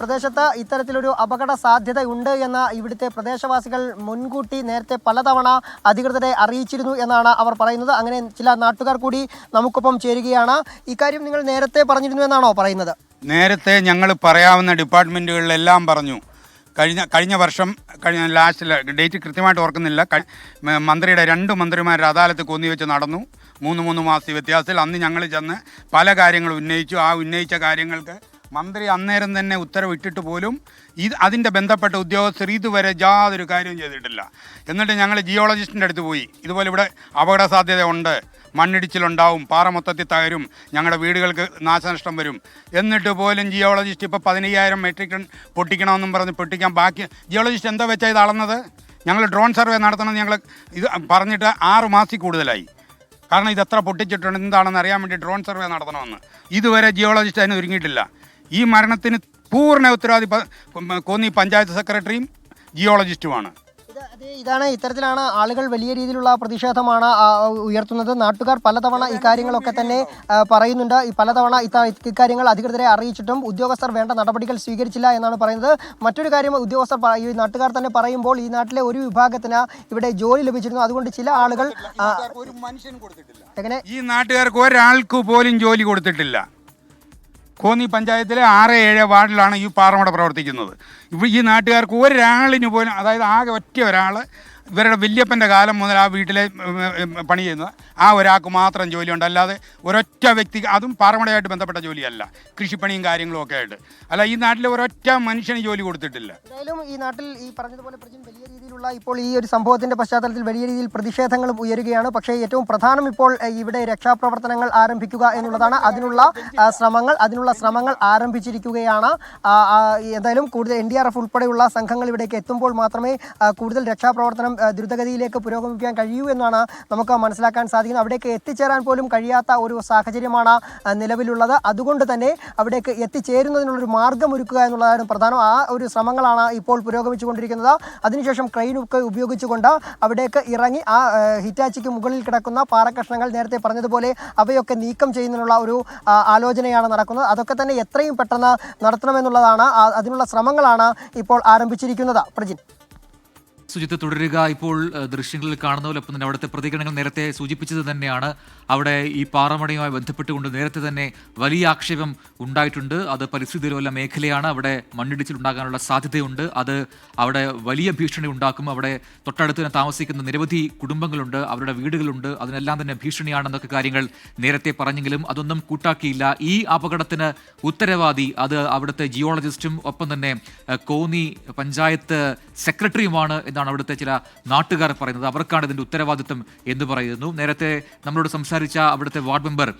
പ്രദേശത്ത് ഇത്തരത്തിലൊരു അപകട സാധ്യതയുണ്ട് എന്ന് ഇവിടുത്തെ പ്രദേശവാസികൾ മുൻകൂട്ടി നേരത്തെ പലതവണ അധികൃതരെ അറിയിച്ചിരുന്നു എന്നാണ് അവർ പറയുന്നത്. അങ്ങനെ ചില നാട്ടുകാർ കൂടി നമുക്കൊപ്പം ചേരുകയാണ്. ഇക്കാര്യം നിങ്ങൾ നേരത്തെ പറഞ്ഞിരുന്നു എന്നാണോ പറയുന്നത്? നേരത്തെ ഞങ്ങൾ പറയാവുന്ന ഡിപ്പാർട്ട്മെന്റുകളിലെല്ലാം പറഞ്ഞു. കഴിഞ്ഞ കഴിഞ്ഞ വർഷം കഴിഞ്ഞ ലാസ്റ്റിൽ ഡേറ്റ് കൃത്യമായിട്ട് ഓർക്കുന്നില്ല. മന്ത്രിയുടെ രണ്ട് മന്ത്രിമാരുടെ അദാലത്ത് കൊന്നി വെച്ച് നടന്നു. മൂന്ന് മൂന്ന് മാസത്തെ വ്യത്യാസത്തിൽ അന്ന് ഞങ്ങൾ ചെന്ന് പല കാര്യങ്ങളും ഉന്നയിച്ചു. ആ ഉന്നയിച്ച കാര്യങ്ങൾക്ക് മന്ത്രി അന്നേരം തന്നെ ഉത്തരവിട്ടിട്ട് പോലും ഇത് അതിന്റെ ബന്ധപ്പെട്ട ഉദ്യോഗസ്ഥർ ഇതുവരെ യാതൊരു കാര്യവും ചെയ്തിട്ടില്ല. എന്നിട്ട് ഞങ്ങൾ ജിയോളജിസ്റ്റിന്റെ അടുത്ത് പോയി. ഇതുപോലെ ഇവിടെ അപകട സാധ്യത ഉണ്ട്. മണ്ണിടിച്ചിലുണ്ടാവും. പാറ മൊത്തത്തിൽ തകരും. ഞങ്ങളുടെ വീടുകൾക്ക് നാശനഷ്ടം വരും. എന്നിട്ട് പോലും ജിയോളജിസ്റ്റ് ഇപ്പോൾ പതിനയ്യായിരം മെട്രിക് ടൺ പൊട്ടിക്കണമെന്നും പറഞ്ഞ് പൊട്ടിക്കാൻ ബാക്കി ജിയോളജിസ്റ്റ് എന്താ വെച്ചാൽ ഇത് അളന്നത്? ഞങ്ങൾ ഡ്രോൺ സർവേ നടത്തണമെന്ന് ഞങ്ങൾ ഇത് പറഞ്ഞിട്ട് ആറ് മാസത്തിൽ കൂടുതലായി. കാരണം ഇത് എത്ര പൊട്ടിച്ചിട്ടുണ്ട് എന്താണെന്ന് അറിയാൻ വേണ്ടി ഡ്രോൺ സർവേ നടത്തണമെന്ന്. ഇതുവരെ ജിയോളജിസ്റ്റ് അതിന് ഒരുങ്ങിയിട്ടില്ല. ഈ മരണത്തിന് പൂർണ ഉത്തരവാദി കോന്നി പഞ്ചായത്ത് സെക്രട്ടറിയും ജിയോളജിസ്റ്റുമാണ്. ഇത് ഇതാണ് ഇത്തരത്തിലാണ് ആളുകൾ വലിയ രീതിയിലുള്ള പ്രതിഷേധമാണ് ഉയർത്തുന്നത്. നാട്ടുകാർ പലതവണ ഇക്കാര്യങ്ങളൊക്കെ കാര്യങ്ങളൊക്കെ തന്നെ പറയുന്നുണ്ട്. ഈ പലതവണ ഇക്കാര്യങ്ങൾ അധികൃതരെ അറിയിച്ചിട്ടും ഉദ്യോഗസ്ഥർ വേണ്ട നടപടികൾ സ്വീകരിച്ചില്ല എന്നാണ് പറയുന്നത്. മറ്റൊരു കാര്യം ഉദ്യോഗസ്ഥർ ഈ നാട്ടുകാർ തന്നെ പറയുമ്പോൾ ഈ നാട്ടിലെ ഒരു വിഭാഗത്തിന് ഇവിടെ ജോലി ലഭിച്ചിരുന്നു. അതുകൊണ്ട് ചില ആളുകൾ ഒരു മനുഷ്യന് കൊടുത്തിട്ടില്ല. എങ്ങനെ? ഈ നാട്ടുകാർക്ക് ഒരാൾക്ക് പോലും ജോലി കൊടുത്തിട്ടില്ല. കോന്നി പഞ്ചായത്തിലെ ആറ് ഏഴ് വാർഡിലാണ് ഈ പാറമട പ്രവർത്തിക്കുന്നത്. ഈ നാട്ടുകാർക്ക് ഒരാളിന് പോലും അതായത് ആകെ ഒറ്റ ഒരാൾ ഇവരുടെ വല്യപ്പന്റെ കാലം മുതൽ ആ വീട്ടിലെ പണി ചെയ്യുന്നത്. ആ ഒരാൾക്ക് മാത്രം ജോലിയുണ്ട്. അല്ലാതെ ഒരൊറ്റ വ്യക്തി അതും പാറമടയായിട്ട് ബന്ധപ്പെട്ട ജോലിയല്ല. കൃഷിപ്പണിയും കാര്യങ്ങളും ഒക്കെ ആയിട്ട്. അല്ല ഈ നാട്ടിലെ ഒരൊറ്റ മനുഷ്യന് ജോലി കൊടുത്തിട്ടില്ല. എന്തായാലും ഈ നാട്ടിൽ ഈ പറഞ്ഞതുപോലെ വലിയ രീതിയിലുള്ള ഇപ്പോൾ ഈ ഒരു സംഭവത്തിന്റെ പശ്ചാത്തലത്തിൽ വലിയ രീതിയിൽ പ്രതിഷേധങ്ങളും ഉയരുകയാണ്. പക്ഷേ ഏറ്റവും പ്രധാനം ഇപ്പോൾ ഇവിടെ രക്ഷാപ്രവർത്തനങ്ങൾ ആരംഭിക്കുക എന്നുള്ളതാണ് അതിനുള്ള ശ്രമങ്ങൾ. അതിനുള്ള ശ്രമങ്ങൾ ആരംഭിച്ചിരിക്കുകയാണ്. എന്തായാലും കൂടുതൽ എൻ ഡി ആർ എഫ് ഉൾപ്പെടെയുള്ള സംഘങ്ങൾ ഇവിടേക്ക് എത്തുമ്പോൾ മാത്രമേ കൂടുതൽ രക്ഷാപ്രവർത്തനം ദ്രുതഗതിയിലേക്ക് പുരോഗമിക്കാൻ കഴിയൂ എന്നാണ് നമുക്ക് മനസ്സിലാക്കാൻ സാധിക്കുന്നത്. അവിടേക്ക് എത്തിച്ചേരാൻ പോലും കഴിയാത്ത ഒരു സാഹചര്യമാണ് നിലവിലുള്ളത്. അതുകൊണ്ട് തന്നെ അവിടേക്ക് എത്തിച്ചേരുന്നതിനുള്ളൊരു മാർഗം ഒരുക്കുക എന്നുള്ളതാണ് പ്രധാനം. ആ ഒരു ശ്രമങ്ങളാണ് ഇപ്പോൾ പുരോഗമിച്ചുകൊണ്ടിരിക്കുന്നത്. അതിനുശേഷം ക്രെയിനൊക്കെ ഉപയോഗിച്ചുകൊണ്ട് അവിടേക്ക് ഇറങ്ങി ആ ഹിറ്റാച്ചിക്ക് മുകളിൽ കിടക്കുന്ന പാറക്കഷ്ണങ്ങൾ നേരത്തെ പറഞ്ഞതുപോലെ അവയൊക്കെ നീക്കം ചെയ്യുന്നതിനുള്ള ഒരു ആലോചനയാണ് നടക്കുന്നത്. അതൊക്കെ തന്നെ എത്രയും പെട്ടെന്ന് നടത്തണമെന്നുള്ളതാണ് അതിനുള്ള ശ്രമങ്ങളാണ് ഇപ്പോൾ ആരംഭിച്ചിരിക്കുന്നത്. പ്രജിൻ. സുജിത്ത് തുടരുക. ഇപ്പോൾ ദൃശ്യങ്ങളിൽ കാണുന്ന പോലെ തന്നെ അവിടുത്തെ പ്രതികരണങ്ങൾ നേരത്തെ സൂചിപ്പിച്ചത് തന്നെയാണ്. അവിടെ ഈ പാറമടയുമായി ബന്ധപ്പെട്ടുകൊണ്ട് നേരത്തെ തന്നെ വലിയ ആക്ഷേപം ഉണ്ടായിട്ടുണ്ട്. അത് പരിസ്ഥിതി വല്ല മേഖലയാണ്. അവിടെ മണ്ണിടിച്ചിലുണ്ടാകാനുള്ള സാധ്യതയുണ്ട്. അത് അവിടെ വലിയ ഭീഷണി ഉണ്ടാക്കും. അവിടെ തൊട്ടടുത്ത് തന്നെ താമസിക്കുന്ന നിരവധി കുടുംബങ്ങളുണ്ട്. അവരുടെ വീടുകളുണ്ട്. അതിനെല്ലാം തന്നെ ഭീഷണിയാണെന്നൊക്കെ കാര്യങ്ങൾ നേരത്തെ പറഞ്ഞെങ്കിലും അതൊന്നും കൂട്ടാക്കിയില്ല. ഈ അപകടത്തിന് ഉത്തരവാദി അത് അവിടുത്തെ ജിയോളജിസ്റ്റും ഒപ്പം തന്നെ കോന്നി പഞ്ചായത്ത് സെക്രട്ടറിയുമാണ് എന്നാണ് അവിടുത്തെ ചില നാട്ടുകാർ പറയുന്നത്? അവർക്കാണ് ഇതിന്റെ ഉത്തരവാദിത്വം എന്ന് പറയുന്നു. നേരത്തെ നമ്മളോട് സംസാരിച്ച അവിടുത്തെ വാർഡ് മെമ്പർ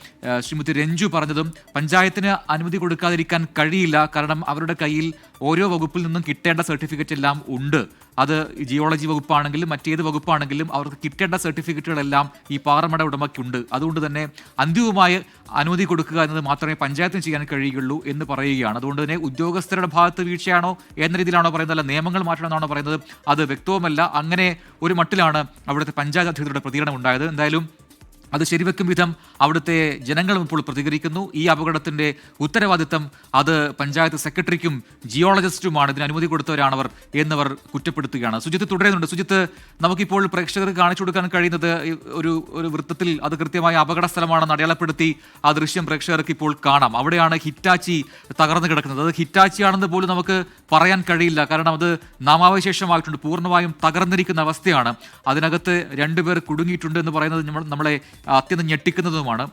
ശ്രീമതി രഞ്ജു പറഞ്ഞതും പഞ്ചായത്തിന് അനുമതി കൊടുക്കാതിരിക്കാൻ കഴിയില്ല. കാരണം അവരുടെ കയ്യിൽ ഓരോ വകുപ്പിൽ നിന്നും കിട്ടേണ്ട സർട്ടിഫിക്കറ്റ് എല്ലാം ഉണ്ട്. അത് ജിയോളജി വകുപ്പാണെങ്കിലും മറ്റേത് വകുപ്പാണെങ്കിലും അവർക്ക് കിട്ടേണ്ട സർട്ടിഫിക്കറ്റുകളെല്ലാം ഈ പാറമട ഉടമയ്ക്കുണ്ട്. അതുകൊണ്ട് തന്നെ അന്തിമമായ അനുമതി കൊടുക്കുക എന്നത് മാത്രമേ പഞ്ചായത്തിന് ചെയ്യാൻ കഴിയുകയുള്ളൂ എന്ന് പറയുകയാണ്. അതുകൊണ്ട് തന്നെ ഉദ്യോഗസ്ഥരുടെ ഭാഗത്ത് വീഴ്ചയാണോ എന്ന രീതിയിലാണോ പറയുന്നത് അല്ല നിയമങ്ങൾ മാറ്റണമെന്നാണോ പറയുന്നത് അത് വ്യക്തവുമല്ല. അങ്ങനെ ഒരു മട്ടിലാണ് അവിടുത്തെ പഞ്ചായത്ത് അധികൃതരുടെ പ്രതികരണം ഉണ്ടായത്. എന്തായാലും അത് ശരിവെക്കും വിധം അവിടുത്തെ ജനങ്ങളും ഇപ്പോൾ പ്രതികരിക്കുന്നു. ഈ അപകടത്തിന്റെ ഉത്തരവാദിത്തം അത് പഞ്ചായത്ത് സെക്രട്ടറിക്കും ജിയോളജിസ്റ്റുമാണ്. ഇതിന് അനുമതി കൊടുത്തവരാണവർ എന്നവർ കുറ്റപ്പെടുത്തുകയാണ്. സുജിത്ത് തുടരുന്നുണ്ട്. സുജിത്ത് നമുക്കിപ്പോൾ പ്രേക്ഷകർക്ക് കാണിച്ചു കൊടുക്കാൻ കഴിയുന്നത് ഒരു ഒരു വൃത്തത്തിൽ അത് കൃത്യമായ അപകട സ്ഥലമാണെന്ന് അടയാളപ്പെടുത്തി ആ ദൃശ്യം പ്രേക്ഷകർക്ക് ഇപ്പോൾ കാണാം. അവിടെയാണ് ഹിറ്റാച്ചി തകർന്നു കിടക്കുന്നത്. അത് ഹിറ്റാച്ചിയാണെന്ന് പോലും നമുക്ക് പറയാൻ കഴിയില്ല. കാരണം അത് നാമാവശേഷമായിട്ടുണ്ട് പൂർണമായും തകർന്നിരിക്കുന്ന അവസ്ഥയാണ്. അതിനകത്ത് രണ്ടുപേർ കുടുങ്ങിയിട്ടുണ്ട് എന്ന് പറയുന്നത് നമ്മൾ നമ്മളെ അത്യന്തം ഞെട്ടിക്കുന്നതുമാണ്.